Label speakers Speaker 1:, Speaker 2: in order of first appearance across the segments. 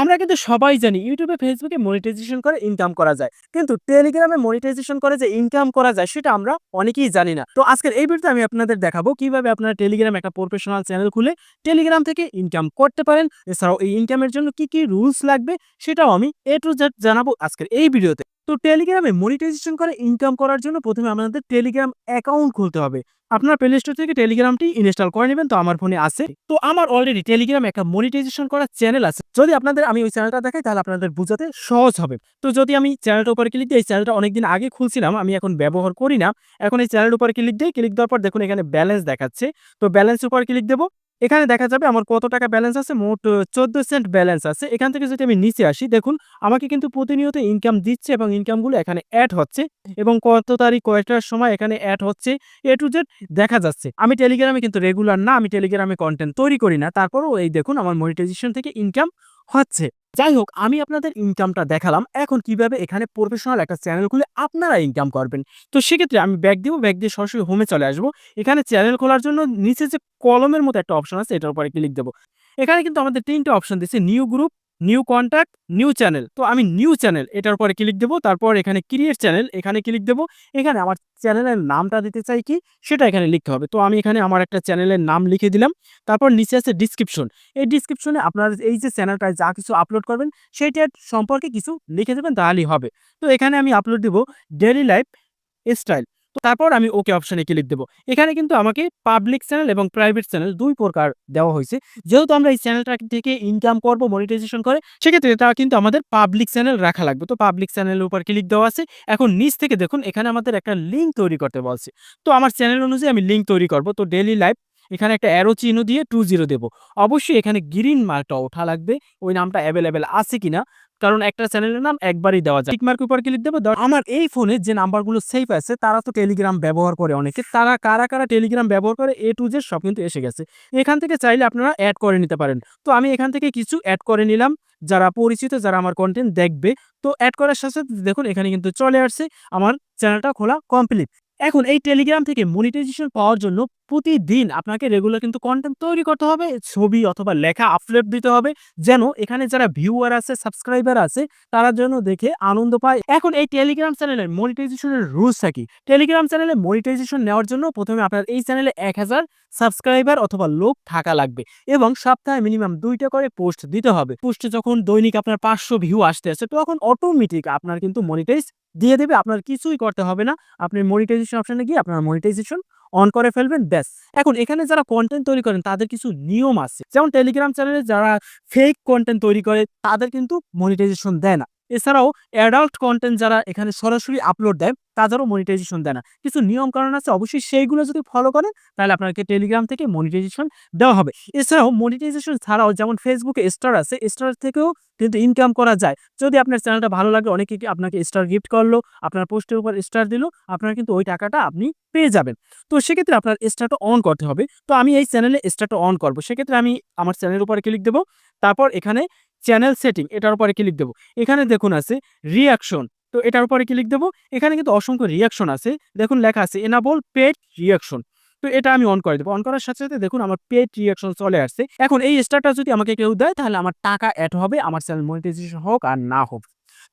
Speaker 1: আমরা কিন্তু সবাই জানি ইউটিউবে ফেসবুকে মনিটাইজেশন করে ইনকাম করা যায়। কিন্তু টেলিগ্রামে মনিটাইজেশন করে যে ইনকাম করা যায়, সেটা আমরা অনেকেই জানি না। তো আজকের এই ভিডিওতে আমি আপনাদের দেখাবো কীভাবে আপনারা টেলিগ্রাম একটা প্রফেশনাল চ্যানেল খুলে টেলিগ্রাম থেকে ইনকাম করতে পারেন। এছাড়াও এই ইনকামের জন্য কি কি রুলস লাগবে, সেটাও আমি এ টু জানাব আজকের এই ভিডিওতে তো টেলিগ্রামে মনিটাইজেশন করে ইনকাম করার জন্য প্রথমে আপনাদের টেলিগ্রাম অ্যাকাউন্ট খুলতে হবে। আপনার প্লে স্টোর থেকে টেলিগ্রামটি ইনস্টল করে নেবেন, তো আমার ফোনে আছে। তো আমার অলরেডি টেলিগ্রাম একটা মনিটাইজেশন করা চ্যানেল আছে। যদি আপনাদের আমি ওই চ্যানেলটা দেখাই, তাহলে আপনাদের বোঝাতে সহজ হবে। তো যদি আমি চ্যানেলটার উপরে ক্লিক দিই, এই চ্যানেলটা অনেকদিন আগে খুলছিলাম, আমি এখন ব্যবহার করি না। এখন এই চ্যানেলের উপরে ক্লিক দিই ক্লিক দেওয়ার পর দেখুন এখানে ব্যালেন্স দেখাচ্ছে। তো ব্যালেন্স উপর ক্লিক দেবো। এখানে দেখা যাবে আমার কত টাকা ব্যালেন্স আছে? মোট চোদ্দ সেন্ট ব্যালেন্স আছে। এখান থেকে যদি আমি নিচে আসি, দেখুন, আমাকে কিন্তু প্রতিনিয়ত ইনকাম দিচ্ছে এবং ইনকামগুলো এখানে অ্যাড হচ্ছে এবং কত তারিখ, কয়টার সময় এখানে অ্যাড হচ্ছে এ টু জেড দেখা যাচ্ছে। আমি টেলিগ্রামে কিন্তু রেগুলার না, আমি টেলিগ্রামে কন্টেন্ট তৈরি করি না। তারপরও এই দেখুন, আমার মনিটাইজেশন থেকে ইনকাম হচ্ছে। যাই হোক, আমি আপনাদের ইনকামটা দেখালাম। এখন কীভাবে এখানে প্রফেশনাল একটা চ্যানেল খুলে আপনারা ইনকাম করবেন। তো সেক্ষেত্রে আমি ব্যাগ দিব ব্যাগ দিয়ে সরাসরি হোমে চলে আসব। এখানে চ্যানেল খোলার জন্য নিচে যে কলমের মতো একটা অপশন আছে, এটার উপরে ক্লিক দেবো। এখানে কিন্তু আমাদের তিনটে অপশন দিচ্ছে new group new contact new channel তো আমি নিউ চ্যানেল এটার পরে ক্লিক দেবো, তারপর এখানে ক্রিয়েট চ্যানেল এখানে ক্লিক দেবো। এখানে আমার চ্যানেলের নামটা দিতে চাই কি? সেটা এখানে লিখতে হবে। তো আমি এখানে আমার একটা চ্যানেলের নাম লিখে দিলাম। তারপর নিচে আছে ডিসক্রিপশন এই ডিসক্রিপশনে আপনার এই যে চ্যানেলটায় যা কিছু আপলোড করবেন সেইটার সম্পর্কে কিছু লিখে দেবেন, তাহলেই হবে। তো এখানে আমি আপলোড দেবো ডেলি লাইফ স্টাইল তো তারপর আমি ওকে অপশানে ক্লিক দেবো। এখানে কিন্তু আমাকে পাবলিক চ্যানেল এবং প্রাইভেট চ্যানেল দুই প্রকার দেওয়া হয়েছে। যেহেতু আমরা এই চ্যানেলটা থেকে ইনকাম করব মনিটাইজেশন করে, সেক্ষেত্রে এটা কিন্তু আমাদের পাবলিক চ্যানেল রাখা লাগবে। তো পাবলিক চ্যানেলের উপর ক্লিক দেওয়া আছে। এখন নিচ থেকে দেখুন, এখানে আমাদের একটা লিঙ্ক তৈরি করতে বলছে তো আমার চ্যানেল অনুযায়ী আমি লিঙ্ক তৈরি করব। তো ডেলি লাইফ এখানে একটা অ্যারো চিহ্ন দিয়ে টু জিরো দেবো। অবশ্যই এখানে গ্রিন মার্কটা ওঠা লাগবে। ওই নামটা অ্যাভেলেবেল আছে কিনা কারণ একটা চ্যানেলের নাম একবারই দেওয়া যায়। টিকমার্ক উপর ক্লিক দেবো আমার এই ফোনে যে নাম্বারগুলো সেফ আছে, তারা তো টেলিগ্রাম ব্যবহার করে অনেকে। তারা, কারা কারা টেলিগ্রাম ব্যবহার করে এ টু জেড সব কিন্তু এসে গেছে। এখান থেকে চাইলে আপনারা অ্যাড করে নিতে পারেন। তো আমি এখান থেকে কিছু অ্যাড করে নিলাম। যারা পরিচিত, যারা আমার কন্টেন্ট দেখবে, তো অ্যাড করার সাথে দেখুন, এখানে কিন্তু চলে আসছে। আমার চ্যানেলটা খোলা কমপ্লিট এখন এই টেলিগ্রাম থেকে মনিটাইজেশন পাওয়ার জন্য প্রতিদিন আপনাকে রেগুলার কিন্তু কন্টেন্ট তৈরি করতে হবে, ছবি অথবা লেখা আপলোড দিতে হবে, যেন এখানে যারা ভিউয়ার আছে সাবস্ক্রাইবার আছে, তারা যেন দেখে আনন্দ পায়। এখন এই টেলিগ্রাম চ্যানেলের মনিটাইজেশনের রুলসটা কি? টেলিগ্রাম চ্যানেলে মনিটাইজেশন নেওয়ার জন্য প্রথমে আপনার এই চ্যানেলে এক হাজার সাবস্ক্রাইবার অথবা লোক থাকা লাগবে এবং সপ্তাহে মিনিমাম দুইটা করে পোস্ট দিতে হবে। পোস্টে যখন দৈনিক আপনার পাঁচশো ভিউ আসতে আসে, তখন অটোমেটিক আপনার কিন্তু মনিটাইজ দিয়ে দেবে, আপনার কিছুই করতে হবে না। আপনি মনিটাইজেশন অপশনে গিয়ে আপনার মনিটাইজেশন অন করে ফেলবেন, ব্যাস। এখন এখানে যারা কন্টেন্ট তৈরি করেন, তাদের কিছু নিয়ম আছে। যেমন টেলিগ্রাম চ্যানেলে যারা ফেক কন্টেন্ট তৈরি করে, তাদের কিন্তু মনিটাইজেশন দেয় না। এছাড়াও অ্যাডাল্ট কন্টেন্ট যারা এখানে সরাসরি আপলোড দেয়, তাদেরও মনিটাইজেশন দেয় না। কিছু নিয়ম কারণ আছে, অবশ্যই সেইগুলো যদি ফলো করেন, তাহলে আপনাকে টেলিগ্রাম থেকে মনিটাইজেশন দেওয়া হবে। এছাড়াও মনিটাইজেশন ছাড়াও যেমন ফেসবুকে স্টার আছে স্টার থেকেও কিন্তু ইনকাম করা যায়। যদি আপনার চ্যানেলটা ভালো লাগে, অনেকে আপনাকে স্টার গিফট করল, আপনার পোস্টের উপর স্টার দিল, আপনার কিন্তু ওই টাকাটা আপনি পেয়ে যাবেন। তো সেক্ষেত্রে আপনার স্টারটা অন করতে হবে। তো আমি এই চ্যানেলে স্টারটা অন করব। সেক্ষেত্রে আমি আমার চ্যানেলের উপরে ক্লিক দেবো। তারপর এখানে চ্যানেল সেটিং, এটার উপরে ক্লিক দেবো। এখানে দেখুন আছে রিয়াকশন তো এটার উপরে ক্লিক দেবো। এখানে কিন্তু অসংখ্য রিয়াকশন আছে। দেখুন লেখা আছে এনাবল পেট রিয়াকশন তো এটা আমি অন করে দেবো। অন করার সাথে সাথে দেখুন আমার পেড রিয়াকশন চলে আসছে। এখন এই স্টারটা যদি আমাকে কেউ দেয়, তাহলে আমার টাকা অ্যাড হবে, আমার চ্যানেল মনিটাইজেশন হোক আর না হোক।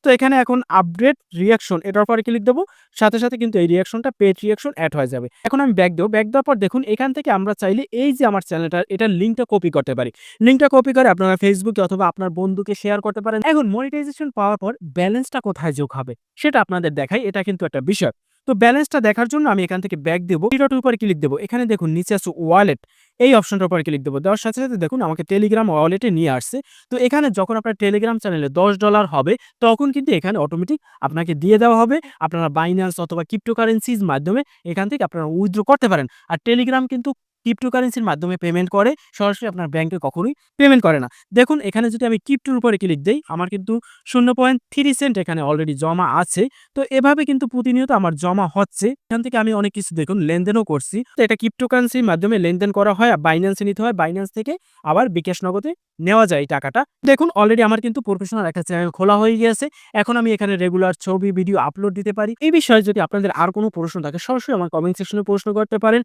Speaker 1: তো এখানে এখন আপডেট রিয়াকশন এটার পরে ক্লিক দেবো? সাথে সাথে কিন্তু এই রিয়াকশনটা পেড রিয়াকশন অ্যাড হয়ে যাবে। এখন আমি ব্যাক দেবো। ব্যাক দেওয়ার পর দেখুন, এখান থেকে আমরা চাইলে এই যে আমার চ্যানেলটা এটার লিঙ্কটা কপি করতে পারি। লিঙ্কটা কপি করে আপনারা ফেসবুকে অথবা আপনার বন্ধুকে শেয়ার করতে পারেন। এখন মনিটাইজেশন পাওয়ার পর ব্যালেন্সটা কোথায় যোগ হবে? সেটা আপনাদের দেখাই। এটা কিন্তু একটা বিষয়। তো ব্যালেন্সটা দেখার জন্য আমি এখান থেকে ব্যাক দেবো। ডটের উপরে ক্লিক দেবো। এখানে দেখুন, নিচে আছে ওয়ালেট এই অপশনটার উপরে ক্লিক দেবো। দেওয়ার সাথে সাথে দেখুন, আমাকে টেলিগ্রাম ওয়ালেটে নিয়ে আসছে। তো এখানে যখন আপনার টেলিগ্রাম চ্যানেলে দশ ডলার হবে, তখন কিন্তু এখানে অটোমেটিক আপনাকে দিয়ে দেওয়া হবে। আপনারা বাইন্যান্স অথবা ক্রিপ্টোকারেন্সির মাধ্যমে এখান থেকে আপনারা উইথড্র করতে পারেন। আর টেলিগ্রাম কিন্তু ক্রিপ্টোকারেন্সির মাধ্যমে পেমেন্ট করে, সরাসরি আপনার ব্যাংকে কখনোই পেমেন্ট করে না। দেখুন, এখানে যদি আমি ক্রিপ্টোর উপরে ক্লিক দিই, আমার কিন্তু শূন্য পয়েন্ট থ্রি সেন্ট এখানে অলরেডি জমা আছে। তো এভাবে কিন্তু প্রতিনিয়ত আমার জমা হচ্ছে। এখান থেকে আমি অনেক কিছু দেখুন, লেনদেনও করছি। তো এটা ক্রিপ্টোকারেন্সির মাধ্যমে লেনদেন করা হয় বাইন্যান্সে নিতে হয়। বাইন্যান্স থেকে আবার বিকাশ নগদে নেওয়া যায় টাকাটা। দেখুন অলরেডি আমার কিন্তু প্রফেশনাল একটা চ্যানেল খোলা হয়ে গিয়েছে। এখন আমি এখানে রেগুলার ছবি ভিডিও আপলোড দিতে পারি। এই বিষয়ে যদি আপনাদের আর কোনো প্রশ্ন থাকে, সরাসরি আমার কমেন্ট সেকশনে প্রশ্ন করতে পারেন।